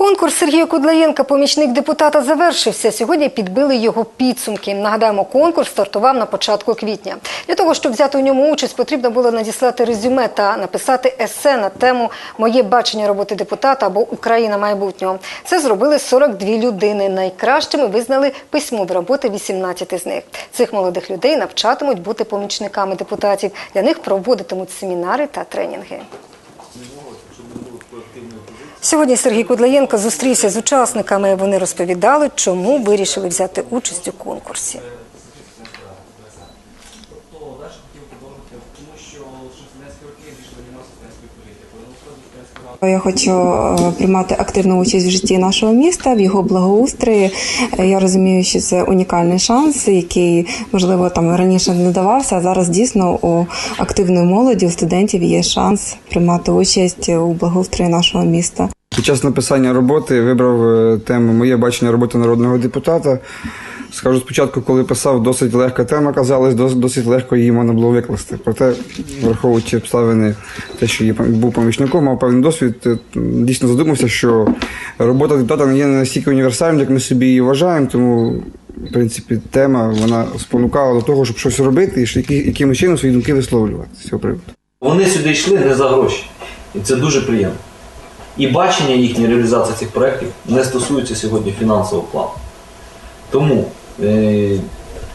Конкурс Сергія Кудлаєнка, помічник депутата, завершився. Сьогодні підбили його підсумки. Нагадаємо, конкурс стартував на початку квітня. Для того, щоб взяти у ньому участь, потрібно було надіслати резюме та написати есе на тему Моє бачення роботи депутата або Україна майбутнього. Це зробили 42 людини. Найкращими визнали письмові роботи 18 з них. Цих молодих людей навчатимуть бути помічниками депутатів. Для них проводитимуть семінари та тренінги. Сьогодні Сергій Кудлаєнко зустрівся з учасниками. Вони розповідали, чому вирішили взяти участь у конкурсі. Я хочу е, приймати активну участь в житті нашого міста, в його благоустрої. Е, Я розумію, що це унікальний шанс, який можливо там раніше не давався. А зараз дійсно у активної молоді, у студентів є шанс приймати участь у благоустрої нашого міста. Під час написання роботи вибрав е, тему Моє бачення роботи народного депутата. Скажу спочатку, коли писав, досить легка тема казалась, досить легко її можна було викласти. Проте, враховуючи обставини, те, що я був помічником, мав певний досвід, е, дійсно задумався, що робота депутата не є настільки універсальною, як ми собі її вважаємо, тому, в принципі, тема вона спонукала до того, щоб щось робити і якимось чином свої думки висловлювати з цього приводу. Вони сюди йшли не за гроші. І це дуже приємно. І бачення їхньої реалізації цих проєктів не стосується сьогодні фінансового плану. Тому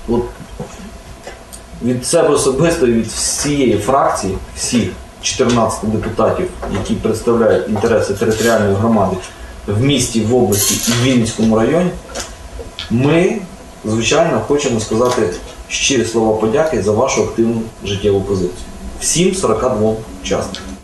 от, від себе особисто, від всієї фракції, всіх 14 депутатів, які представляють інтереси територіальної громади в місті, в області і в Вінницькому районі, ми, звичайно, хочемо сказати щирі слова подяки за вашу активну життєву позицію. Всім 42 учасникам.